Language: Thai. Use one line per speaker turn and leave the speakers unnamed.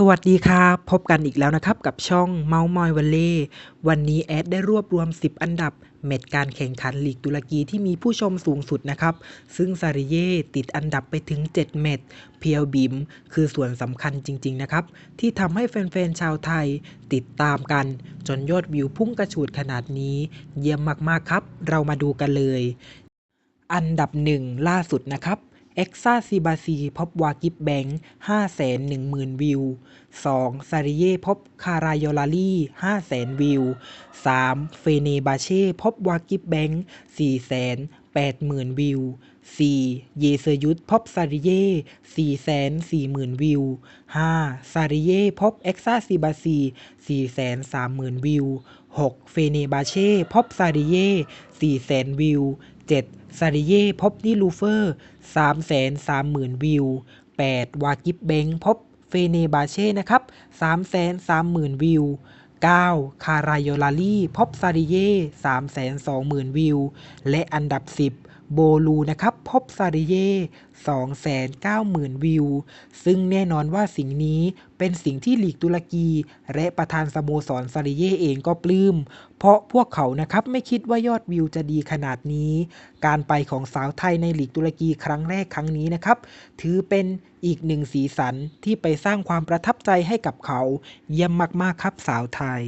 สวัสดีครับพบกันอีกแล้วนะครับ กับช่องเมาส์มอยวันเล่วันนี้แอดได้รวบรวม 10 อันดับ เม็ดการแข่งขันลีกตุรกีที่มีผู้ชมสูงสุดนะครับ ซึ่งซาริเย่ติดอันดับไปถึง 7 เม็ดเพียวบิม คือส่วนสำคัญจริง ๆ นะครับ ที่ทำให้แฟน ๆ ชาวไทยติดตามกัน จนยอดวิวพุ่งกระฉูดขนาดนี้ เยี่ยมมากๆครับ เรามาดูกันเลย อันดับหนึ่งล่าสุดนะครับ เอ็กซ่าซีบาซีพบวากิบแบงค์5 1 0 0 0 0วิว 2. ซาริเย่พบคารายอลารี่5 0 0 0 0วิว 3. เฟเนบาเช่พบวากิบแบงค์4 8 0 0 0 0วิว 4. เยเซยุทพบซาริเย่4 4 0 0 0 0วิว 5. ซาริเย่พบเอ็กซ่าซีบาซี4 3 0 0 0 0วิว 6. เฟเนบาเช่พบซาริเย่4 0 0 0 0วิว 7. ซาริเย่พบนิลูเฟอร์3 3 0 0 0 0 วิว 8. วากิบเบงพบเฟเนบาเช่นะครับ3 3 0 0 0 0 วิว 9. คารายโอลารีพบซาริเย่3 2 0 0 0 0 วิว และอันดับ 10 โบลูนะครับพบซาริเย่290,000 วิว ซึ่งแน่นอนว่าสิ่งนี้เป็นสิ่งที่หลีกตุรกี และประธานสโมสรซาริเย่เองก็ปลื้ม เพราะพวกเขานะครับไม่คิดว่ายอดวิวจะดีขนาดนี้ การไปของสาวไทยในหลีกตุรกีครั้งแรกครั้งนี้นะครับ ถือเป็นอีกหนึ่งสีสันที่ไปสร้างความประทับใจให้กับเขา เยี่ยมมากๆครับสาวไทย